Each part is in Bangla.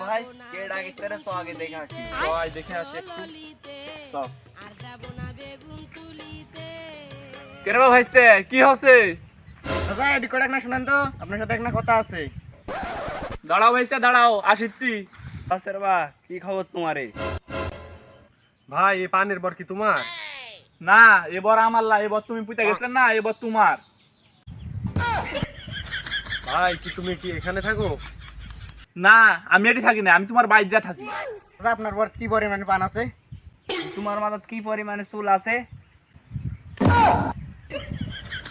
ভাই তো আপনার সাথে কথা আছে। দাঁড়াও ভাইস্তে দাঁড়াও আসিতি আচ্ছা বা কি খবর তোমারে? ভাই এ পানের বর কি তোমার? না এবার আমার লা এবার তুমি পুঁতে গেছিলেন না এবার তোমার। ভাই কি তুমি কি এখানে থাকো? না আমি এটি থাকি না আমি তোমার বাইর যা থাকি। আপনার বর কি পরিমাণে পান আছে? তোমার মাথাত কি পরিমাণে চুল আছে?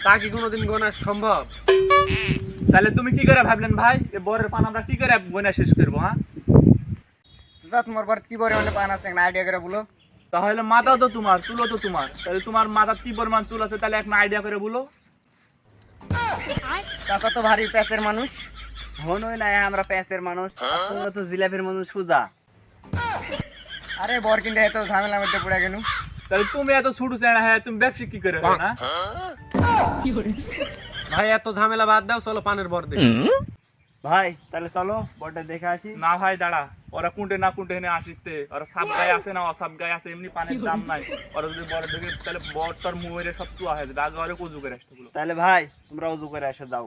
তা কি কোনোদিন গোনা সম্ভব? তাহলে তুমি কি করে ভাবলেন ভাই এ বরের পান আমরা কি করে বইনা শেষ করব হ্যাঁ? চাচা তোমার বর কি পরিমাণে পান আছে? একটা আইডিয়া করে বলো। তাহলে মাথাও তো তোমার চুলও তো তোমার। তাহলে তোমার মাথার কি পরিমাণ চুল আছে তাহলে একটা আইডিয়া করে বলো। চাচা তো ভারী প্যাসের মানুষ। হনই না আমরা প্যাসের মানুষ। তোমরা তো জিলাপির মানুষ সুজা। আরে বর কিনতে এত ঝামেলার মধ্যে পড়ে গেল। তাহলে তুমি এত ছুটু চেনা হ্যাঁ তুমি ব্যবসা কি করে না? ভাই এত ঝামেলা বাদ দাও চলো পানের বর দেখ। ভাই তাহলে চলো বড়টা দেখে আসি। না ভাই দাঁড়া। ওরা কুঁটে না কুঁটে এনে আসিতে। ওরা সাপ গায়ে আছে না অসাপ গায়ে আছে এমনি পানির দাম নাই। ওরা যদি বড় দেখে তাহলে বড় তোর মুয়ের সব চুয়া হয়ে যাবে। আগে ওরা কুজু করে আসতে তাহলে ভাই তোমরা উজু করে এসে যাও।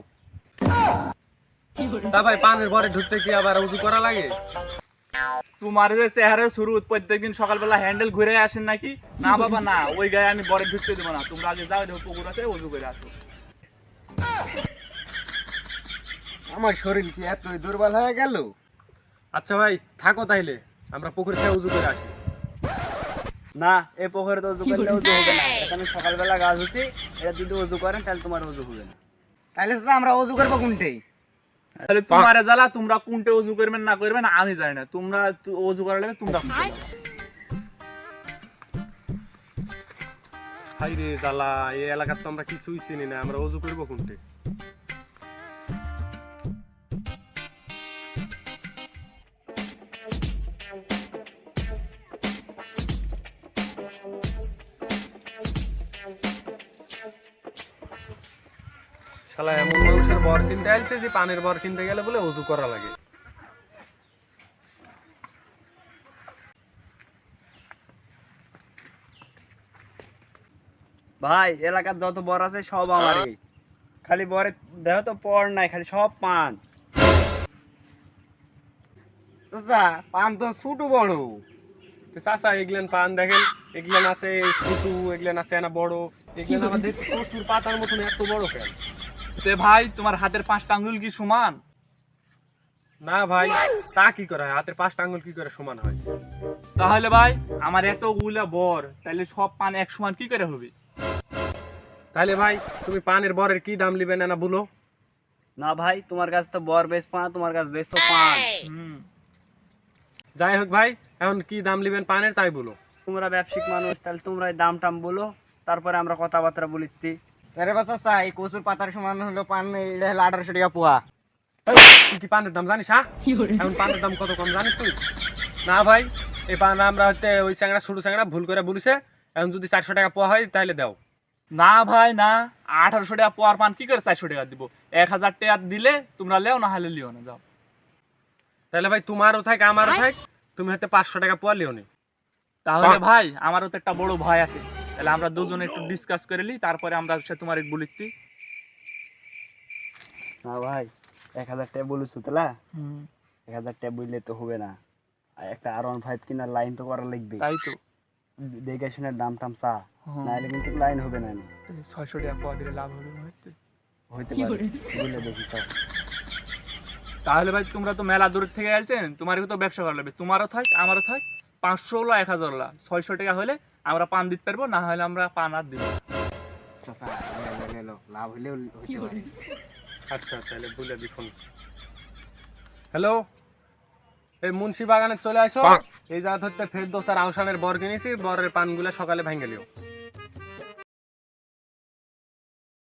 তা ভাই পানের বরে ঢুকতে কি আবার উজু করা লাগে? তোমার যে চেহারের শুরু প্রত্যেকদিন সকালবেলা হ্যান্ডেল ঘুরে আসেন নাকি? না বাবা না ওই গায়ে আমি বরে ঢুকতে দেবো না। তোমরা আগে যাও দেখো পুকুর আছে উজু করে আসো। আমার শরীর কি এত দুর্বল হয়ে গেল? আচ্ছা ভাই থাকো তাইলে আমরা পুকুর থেকে উজু করে আসি। না এই পুকুরে তো উজু করলে উজু হবে না। আমি সকালবেলা গাছ হচ্ছি এটা যদি উজু করেন তাহলে তোমার উজু হবে না। তাহলে তো আমরা অজু করব কোনটাই তাহলে তোমার জ্বালা তোমরা কোনটা অজু করবেন না করবেন আমি জানি না। তোমরা অজু উজু করা লাগবে তোমরা হাই রে জ্বালা এই এলাকার তো আমরা কিছুই চিনি না আমরা অজু করব কোনটে? শালা এমন মানুষের বর কিনতে আসছে যে পানের বর কিনতে গেলে বলে উজু করা লাগে। ভাই এলাকার যত বর আছে সব আমারই খালি বরে দেহ তো পড় নাই খালি সব পান। চাচা পান তো ছোট বড়। তো চাচা এগুলেন পান দেখেন এগুলেন আছে ছোটু এগুলেন আছে না বড়। এগুলেন দেখতে প্রচুর পাতার মতন এত বড় কেন? তে ভাই তোমার হাতের পাঁচটা আঙ্গুল কি সমান? না ভাই তা কি করে হয়? হাতের পাঁচটা আঙ্গুল কি করে সমান হয়? তাহলে ভাই আমার এতগুলা বর তাহলে সব পান এক সমান কি করে হবে? তাহলে ভাই তুমি পানের বরের কি দাম নিবে না বলো? না ভাই তোমার কাছে তো বর বেশ পান তোমার কাছে বেশ তো পান। হুম। যাই হোক ভাই এখন কি দাম নিবেন পানের তাই বলো। তোমরা ব্যবসায়িক মানুষ তাহলে তোমরা দাম টাম বলো তারপরে আমরা কথাবার্তা বলিতি আরে বা চাচা এই কচুর পাতার সমান হলো পান এটা হলো আঠারোশো টাকা পোয়া। তুই কি পানের দাম জানিস হ্যাঁ এখন পানের দাম কত কম জানিস তুই? না ভাই এই পান আমরা হচ্ছে ওই চ্যাংড়া ছোট চ্যাংড়া ভুল করে বলিছে এখন যদি চারশো টাকা পাওয়া হয় তাহলে দাও। না ভাই না। আঠারোশো টাকা পোয়ার পান কি করে চারশো টাকা দিব? এক হাজার টাকা দিলে তোমরা লেও না হলে লিও না যাও। তাহলে ভাই তোমারও থাক আমারও থাক। তুমি হয়তো পাঁচশো টাকা পাওয়া লিও নি তাহলে ভাই আমারও তো একটা বড় ভয় আছে। তাহলে আমরা দুজনে একটু ডিসকাস করে নি তারপরে আমরা সে তোমার এক বলিতি না ভাই এক হাজার টাকা বলিস তাহলে? এক হাজার টাকা বললে তো হবে না। আর একটা আর ওয়ান ফাইভ কিনার লাইন তো করা লাগবে। তাই তো। দেখে শুনে দাম টাম চা। নাহলে কিন্তু লাইন হবে না। ছয়শো টাকা পোয়া দিলে লাভ হবে মনে হচ্ছে। হইতে পারে। বলে দেখি চল। তাহলে ভাই তোমরা তো মেলা দূর থেকে আসছেন তোমারও তো ব্যবসা করা লাগবে। তোমারও থাক আমারও থাক পাঁচশো হলো এক হাজার হলো। ছয়শো টাকা হলে আমরা পান দিতে পারব না হলে আমরা পান আর দিব লাভ হলেও আচ্ছা তাহলে বলে দেখুন হ্যালো এই মুন্সি বাগানে চলে আসো। এই যা ধরতে ফের দোস্তার আউসানের বর কিনেছি। বরের পানগুলো সকালে ভেঙে লিও।